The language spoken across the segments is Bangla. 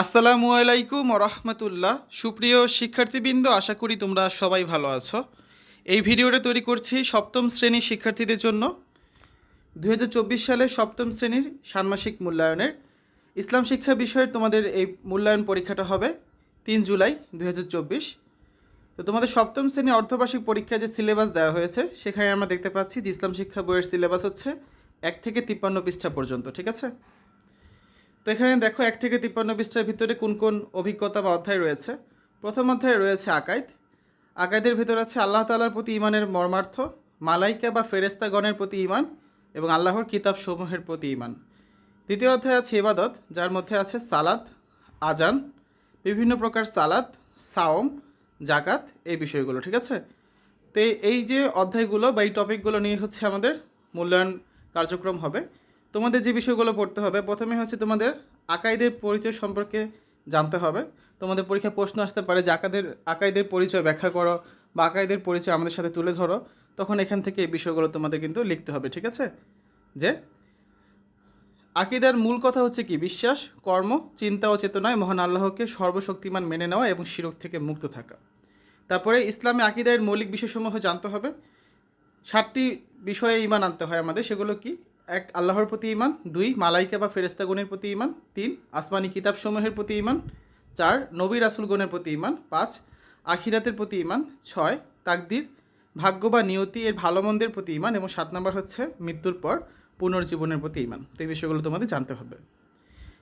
আসসালামু আলাইকুম রহমতুল্লাহ। সুপ্রিয় শিক্ষার্থীবৃন্দ, আশা করি তোমরা সবাই ভালো আছো। এই ভিডিওটা তৈরি করছি সপ্তম শ্রেণির শিক্ষার্থীদের জন্য। দু হাজার চব্বিশ সালে সপ্তম শ্রেণির ষান্মাসিক মূল্যায়নের। ইসলাম শিক্ষা বিষয়ের তোমাদের এই মূল্যায়ন পরীক্ষাটা হবে তিন জুলাই দু হাজার চব্বিশ। তো তোমাদের সপ্তম শ্রেণি অর্ধবার্ষিক পরীক্ষায় যে সিলেবাস দেওয়া হয়েছে, সেখানে আমরা দেখতে পাচ্ছি যে ইসলাম শিক্ষা বইয়ের সিলেবাস হচ্ছে এক থেকে তিপ্পান্ন পৃষ্ঠা পর্যন্ত, ঠিক আছে? তো এখানে দেখো এক থেকে তিপ্পান্ন পৃষ্ঠার ভিতরে কোন কোন অভিজ্ঞতা বা অধ্যায় রয়েছে। প্রথম অধ্যায়ে রয়েছে আকাইদ। আকাইদের ভিতর আছে আল্লাহ তালার প্রতি ইমানের মর্মার্থ, মালাইকা বা ফেরেস্তাগণের প্রতি ইমান এবং আল্লাহর কিতাব সমূহের প্রতি ইমান দ্বিতীয় অধ্যায় আছে ইবাদত, যার মধ্যে আছে সালাত, আজান, বিভিন্ন প্রকার সালাত, সাওম জাকাত এই বিষয়গুলো, ঠিক আছে? তো এই যে অধ্যায়গুলো বা এই টপিকগুলো নিয়ে হচ্ছে আমাদের মূল্যায়ন কার্যক্রম হবে। তোমাদের যে বিষয়গুলো পড়তে হবে, প্রথমে হচ্ছে তোমাদের আকাইদের পরিচয় সম্পর্কে জানতে হবে। তোমাদের পরীক্ষায় প্রশ্ন আসতে পারে যে আকাদের, আকাইদের পরিচয় ব্যাখ্যা করো বা আকাইদের পরিচয় আমাদের সাথে তুলে ধরো। তখন এখান থেকে এই বিষয়গুলো তোমাদের কিন্তু লিখতে হবে, ঠিক আছে? যে আকিদার মূল কথা হচ্ছে কি? বিশ্বাস, কর্ম, চিন্তা ও চেতনায় মহান আল্লাহকে সর্বশক্তিমান মেনে নেওয়া এবং শিরক থেকে মুক্ত থাকা। তারপরে ইসলামে আকিদার মৌলিক বিষয়সমূহ জানতে হবে। ষাটটি বিষয়ে ইমান আনতে হয় আমাদের, সেগুলো কি? এক, আল্লাহর প্রতি ইমান দুই, মালাইকা বা ফেরেস্তাগণের প্রতি ইমান তিন, আসমানি কিতাবসমূহের প্রতি ইমান চার, নবী রাসুলগণের প্রতি ইমান পাঁচ, আখিরাতের প্রতি ইমান ছয়, তাকদির, ভাগ্য বা নিয়তি এর ভালো মন্দের প্রতি ইমান এবং সাত নম্বর হচ্ছে মৃত্যুর পর পুনর্জীবনের প্রতি ইমান তো এই বিষয়গুলো তোমাদের জানতে হবে।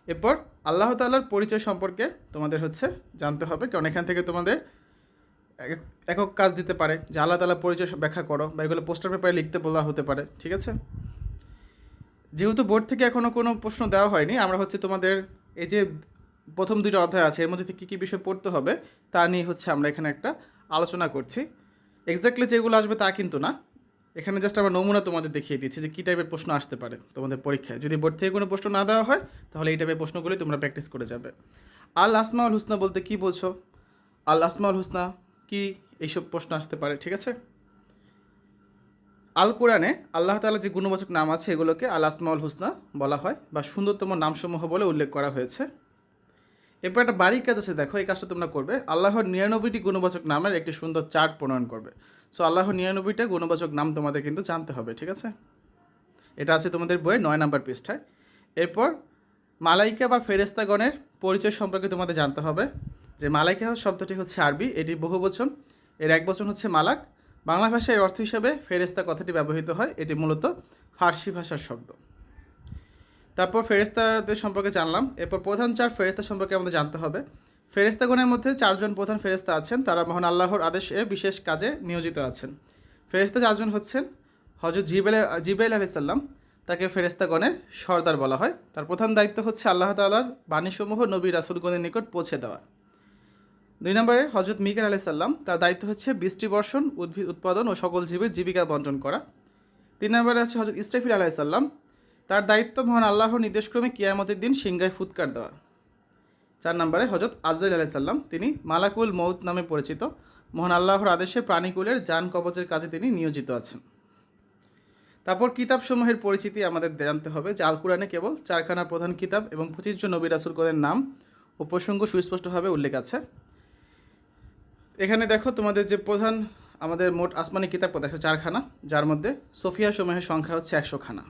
এরপর আল্লাহ তাল্লার পরিচয় সম্পর্কে তোমাদের হচ্ছে জানতে হবে কারণ এখান থেকে তোমাদের এক- একক কাজ দিতে পারে। যে আল্লাহ তালার পরিচয় ব্যাখ্যা করো বা এগুলো পোস্টার পেপারে লিখতে বলা হতে পারে। ঠিক আছে? যেহেতু বোর্ড থেকে এখনও কোনো প্রশ্ন দেওয়া হয়নি, আমরা হচ্ছে তোমাদের এই যে প্রথম দুটো অধ্যায় আছে, এর মধ্যে থেকে কী কী বিষয় পড়তে হবে, তা নিয়ে হচ্ছে আমরা এখানে একটা আলোচনা করছি। এক্স্যাক্টলি যেগুলো আসবে তা কিন্তু না। এখানে জাস্ট আমরা নমুনা তোমাদের দেখিয়ে দিচ্ছি যে কী টাইপের প্রশ্ন আসতে পারে তোমাদের পরীক্ষায়। যদি বোর্ড থেকে কোনো প্রশ্ন না দেওয়া হয়, তাহলে এই টাইপের প্রশ্নগুলি তোমরা প্র্যাকটিস করে যাবে। আল আসমাউল হুসনা বলতে কী বলছো আল আসমাউল হুসনা কি এইসব প্রশ্ন আসতে পারে, ঠিক আছে? আল কোরআনে আল্লাহ তালা যে গুণবাচক নাম আছে, এগুলোকে আল আসমাউল হুসনা বলা হয় বা সুন্দরতম নামসমূহ বলে উল্লেখ করা হয়েছে। এরপর একটা বাড়ির কাজ আছে, দেখো, এই কাজটা তোমরা করবে। আল্লাহর নিরানব্বইটি গুণবাচক নামের একটি সুন্দর চার্ট প্রণয়ন করবে। সো আল্লাহর নিরানব্বইটা গুণবাচক নাম তোমাদের কিন্তু জানতে হবে, ঠিক আছে? এটা আছে তোমাদের বইয়ে নয় নাম্বার পৃষ্ঠায়। এরপর, মালাইকা বা ফেরেস্তাগণের পরিচয় সম্পর্কে তোমাদের জানতে হবে। যে মালাইকা শব্দটি হচ্ছে আরবি এটির বহু বচন। এর এক বচন হচ্ছে মালাক। বাংলা ভাষায় অর্থ হিসাবে ফেরেস্তা কথাটি ব্যবহৃত হয়। এটি মূলত ফার্সি ভাষার শব্দ। তারপর ফেরেস্তাদের সম্পর্কে জানলাম। এরপর প্রধান চার ফেরেস্তা সম্পর্কে আমাদের জানতে হবে। ফেরেস্তাগণের মধ্যে চারজন প্রধান ফেরেস্তা আছেন। তারা মহান আল্লাহর আদেশে বিশেষ কাজে নিয়োজিত আছেন। ফেরেস্তা চারজন হচ্ছেন হজরত জিবেল জিবাইল আলাইসাল্লাম তাকে ফেরেস্তাগণের সর্দার বলা হয়। তার প্রধান দায়িত্ব হচ্ছে আল্লাহ তাআলার বাণীসমূহ নবী রাসুলগণের নিকট পৌঁছে দেওয়া। দুই নম্বরে হজরত মিকার আলাইসাল্লাম তার দায়িত্ব হচ্ছে বৃষ্টি বর্ষণ, উদ্ভিদ উৎপাদন ও সকল জীবের জীবিকা বন্টন করা। তিন নম্বরে আছে হজরত ইস্তাফিল আলাইসাল্লাম তার দায়িত্ব মহান আল্লাহর নির্দেশক্রমে কিয়ামতের দিন সিংগায় ফুৎকার দেওয়া। চার নম্বরে হজরত আজরাইল আলাইসাল্লাম তিনি মালাকুল মৌত নামে পরিচিত। মহান আল্লাহর আদেশে প্রাণীকুলের যান কবচের কাজে তিনি নিয়োজিত আছেন। তারপর কিতাবসমূহের পরিচিতি আমাদের জানতে হবে যে আল কোরআনে কেবল চারখানা প্রধান কিতাব এবং পঁচিশ জন নবী রাসুলগণের নাম ও প্রসঙ্গ সুস্পষ্টভাবে উল্লেখ আছে। এখানে দেখো তোমাদের যে প্রধান আমাদের মোট আসমানি কিতাব দেখো চারখানা, যার মধ্যে সোফিয়া সমূহের সংখ্যা হচ্ছে একশো খানা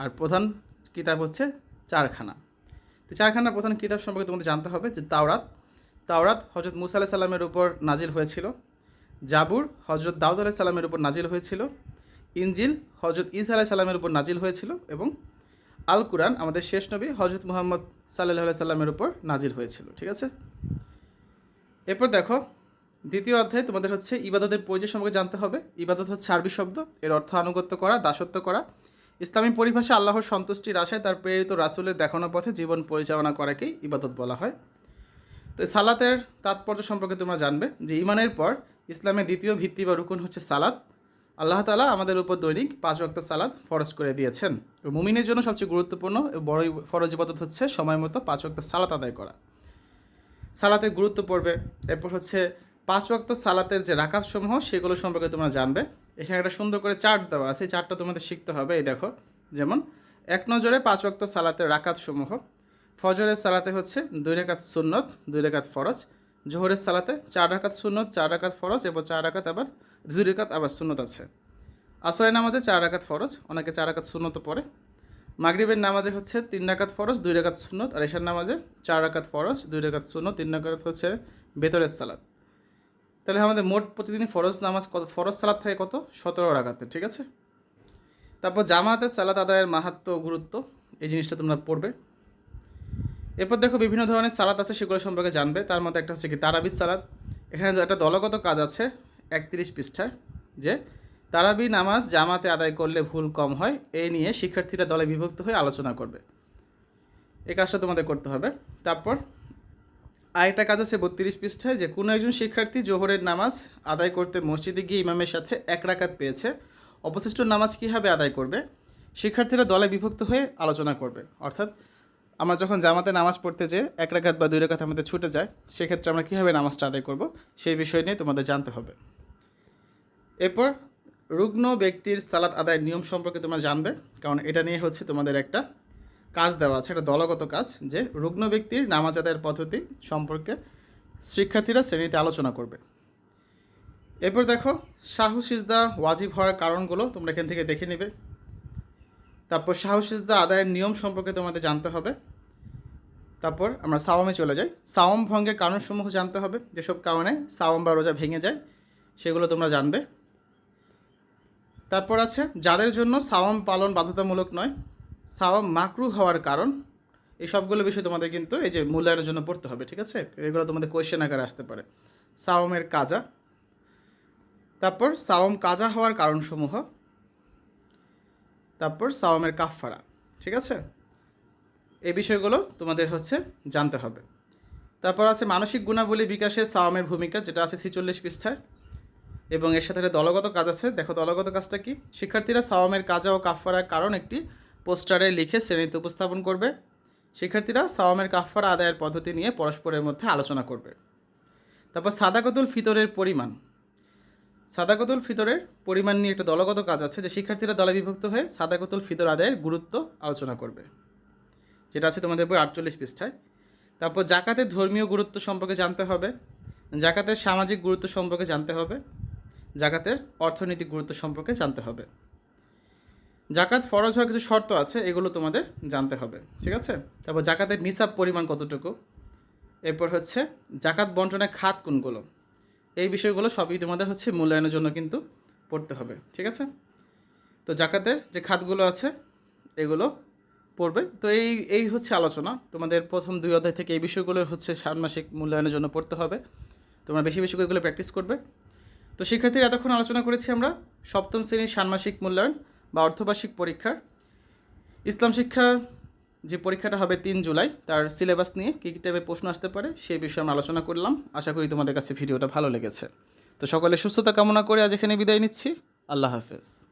আর প্রধান কিতাব হচ্ছে চারখানা। তো চারখানা প্রধান কিতাব সম্পর্কে তোমাদের জানতে হবে যে তাওরাত তাওরাত হজরত মুসা আলাহ সাল্লামের উপর নাজিল হয়েছিল, জাবুর হজরত দাউদ আলাহ সাল্লামের উপর নাজিল হয়েছিল ইঞ্জিল হজরত ইসা আলাহ সাল্লামের উপর নাজিল হয়েছিল এবং আল কুরআন আমাদের শেষ নবী হজরত মুহাম্মদ সাল্লাহ সাল্লামের উপর নাজিল হয়েছিল, ঠিক আছে? এরপর দেখো দ্বিতীয় অধ্যায়, তোমাদের হচ্ছে ইবাদতের পরিচয় সম্পর্কে জানতে হবে। ইবাদত হচ্ছে আরবি শব্দ, এর অর্থ আনুগত্য করা, দাসত্ব করা। ইসলামী পরিভাষা আল্লাহর সন্তুষ্টির আশায় তার প্রেরিত রাসুলের দেখানো পথে জীবন পরিচালনা করাকেই ইবাদত বলা হয়। তো সালাতের তাৎপর্য সম্পর্কে তোমরা জানবে যে ইমানের পর ইসলামের দ্বিতীয় ভিত্তি বা রুকুন হচ্ছে সালাত। আল্লাহ তালা আমাদের উপর দৈনিক পাঁচ ওয়াক্ত সালাদ ফরজ করে দিয়েছেন। মুমিনের জন্য সবচেয়ে গুরুত্বপূর্ণ বড় ফরজ ইবাদত হচ্ছে সময় মতো পাঁচ ওয়াক্ত সালাত আদায় করা। সালাতের গুরুত্ব পড়বে, এরপর হচ্ছে পাঁচ ওয়াক্ত সালাতের যে রাকাতসমূহ, সেগুলো সম্পর্কে তোমরা জানবে। এখানে একটা সুন্দর করে চার্ট দেওয়া আছে, এই চার্টটা তোমাদের শিখতে হবে, এই দেখো। যেমন, এক নজরে পাঁচ ওয়াক্ত সালাতের রাকাতসমূহ। ফজরের সালাতে হচ্ছে দুই রেখাত সুন্নত, দুই রেখাত ফরজ। জোহরের সালাতে চার রাকাত সুন্নত, চার রাকাত ফরজ এবং চার রাকাত আবার, দুই রেখাত আবার সুন্নত আছে। আসরের নামাজে চার রাকাত ফরজ, অনেকে চার রাকাত সুন্নত পড়ে। মাগরিবের নামাজে হচ্ছে তিন রাকাত ফরজ, দুই রাকাত সুন্নত, আর এশার নামাজে চার রাকাত ফরজ, দুই রাকাত সুন্নত, তিন রাকাত হচ্ছে বেতরের সালাত। তাহলে আমাদের মোট প্রতিদিনই ফরজ নামাজ কত? ফরজ সালাত থাকে কত? সতেরো রাকাতে, ঠিক আছে? তারপর জামাতের সালাত আদায়ের মাহাত্ম গুরুত্ব, এই জিনিসটা তোমরা পড়বে। এরপর দেখো বিভিন্ন ধরনের সালাত আছে, সেগুলো সম্পর্কে জানবে। তার মধ্যে একটা হচ্ছে কি, তারাবির সালাত। এখানে একটা দলগত কাজ আছে, একত্রিশ পৃষ্ঠায়, যে তারাবি নামাজ জামাতে আদায় করলে ভুল কম হয় এই নিয়ে শিক্ষার্থীরা দলে বিভক্ত হয়ে আলোচনা করবে। এই কাজটা তোমাদের করতে হবে। তারপর আরেকটা কাজ আছে বত্রিশ পৃষ্ঠায়, যে কোনো একজন শিক্ষার্থী জোহরের নামাজ আদায় করতে মসজিদে গিয়ে ইমামের সাথে এক রাকাত পেয়েছে। অবশিষ্ট নামাজ কীভাবে আদায় করবে? শিক্ষার্থীরা দলে বিভক্ত হয়ে আলোচনা করবে। অর্থাৎ আমরা যখন জামাতে নামাজ পড়তে যে এক রাকাত বা দুই রাকাত আমাদের ছুটে যায়, সেক্ষেত্রে আমরা কীভাবে নামাজটা আদায় করব সেই বিষয় নিয়ে তোমাদের জানতে হবে। এরপর রুগ্ন ব্যক্তির সালাত আদায়ের নিয়ম সম্পর্কে তোমরা জানবে, কারণ এটা নিয়ে হচ্ছে তোমাদের একটা কাজ দেওয়া আছে একটা দলগত কাজ, যে রুগ্ন ব্যক্তির নামাজ আদায়ের পদ্ধতি সম্পর্কে শিক্ষার্থীরা শ্রেণীতে আলোচনা করবে। এরপর দেখো শাহু সিজদা ওয়াজিব হওয়ার কারণগুলো তোমরা এখান থেকে দেখে নেবে। তারপর শাহু সিজদা আদায়ের নিয়ম সম্পর্কে তোমাদের জানতে হবে। তারপর আমরা সাওয়ামে চলে যাই। সাওম ভঙ্গের কারণসমূহ জানতে হবে, যেসব কারণে সাওম বা রোজা ভেঙে যায়, সেগুলো তোমরা জানবে। তারপর আছে, যাদের জন্য সাওয়াম পালন বাধ্যতামূলক নয় সাওয়াম মাকরু হওয়ার কারণ, এই সবগুলো বিষয় তোমাদের কিন্তু এই যে মূল্যায়নের জন্য পড়তে হবে, ঠিক আছে? এগুলো তোমাদের কোয়েশ্চেন আকারে আসতে পারে। সাওমের কাজা। তারপর সাওম কাজা হওয়ার কারণসমূহ। তারপর সাওমের কাফফারা, ঠিক আছে? এই বিষয়গুলো তোমাদের হচ্ছে জানতে হবে। তারপর আছে মানসিক গুণাবলী বিকাশে সাওমের ভূমিকা, যেটা আছে ছিচল্লিশ পৃষ্ঠায়। এবং এর সাথে দলগত কাজ আছে। দেখো দলগত কাজটা কি? শিক্ষার্থীরা সাওয়ামের কাজা ও কাফফারার কারণ একটি পোস্টারে লিখে শ্রেণীতে উপস্থাপন করবে। শিক্ষার্থীরা সাওয়ামের কাফফারা আদায়ের পদ্ধতি নিয়ে পরস্পরের মধ্যে আলোচনা করবে। তারপর সাদাকতুল ফিতরের পরিমাণ। সাদাকতুল ফিতরের পরিমাণ নিয়ে একটা দলগত কাজ আছে যে শিক্ষার্থীরা দলে বিভক্ত হয়ে সাদাকতুল ফিতর আদায়ের গুরুত্ব আলোচনা করবে। যেটা আছে তোমাদের বই আটচল্লিশ পৃষ্ঠায়। তারপর জাকাতের ধর্মীয় গুরুত্ব সম্পর্কে জানতে হবে। জাকাতের সামাজিক গুরুত্ব সম্পর্কে জানতে হবে। জাকাতের অর্থনৈতিক গুরুত্ব সম্পর্কে জানতে হবে। জাকাত ফরজ হওয়ার কিছু শর্ত আছে, এগুলো তোমাদের জানতে হবে, ঠিক আছে? তারপর জাকাতের নিসাব পরিমাণ কতটুকু? এরপর হচ্ছে জাকাত বন্টনের খাত কোনগুলো? এই বিষয়গুলো সবই তোমাদের হচ্ছে মূল্যায়নের জন্য কিন্তু পড়তে হবে, ঠিক আছে? তো জাকাতের যে খাতগুলো আছে, এগুলো পড়বে। তো এই এই হচ্ছে আলোচনা। তোমাদের প্রথম দুই অধ্যায় থেকে এই বিষয়গুলো হচ্ছে ষান্মাসিক মূল্যায়নের জন্য পড়তে হবে। তোমরা বেশি বেশি করে এগুলো প্র্যাকটিস করবে। তো শিক্ষার্থীরা এতক্ষণ আলোচনা করেছি আমরা সপ্তম শ্রেণির ষান্মাসিক মূল্যায়ন। বা অর্ধবার্ষিক পরীক্ষার। ইসলাম শিক্ষা যে পরীক্ষাটা হবে তিন জুলাই, তার সিলেবাস নিয়ে কী কী টাইপের প্রশ্ন আসতে পারে সেই বিষয়ে আমরা আলোচনা করলাম। আশা করি তোমাদের কাছে ভিডিওটা ভালো লেগেছে। তো সকলে সুস্থতা কামনা করে আজ এখানে বিদায় নিচ্ছি। আল্লাহ হাফেজ।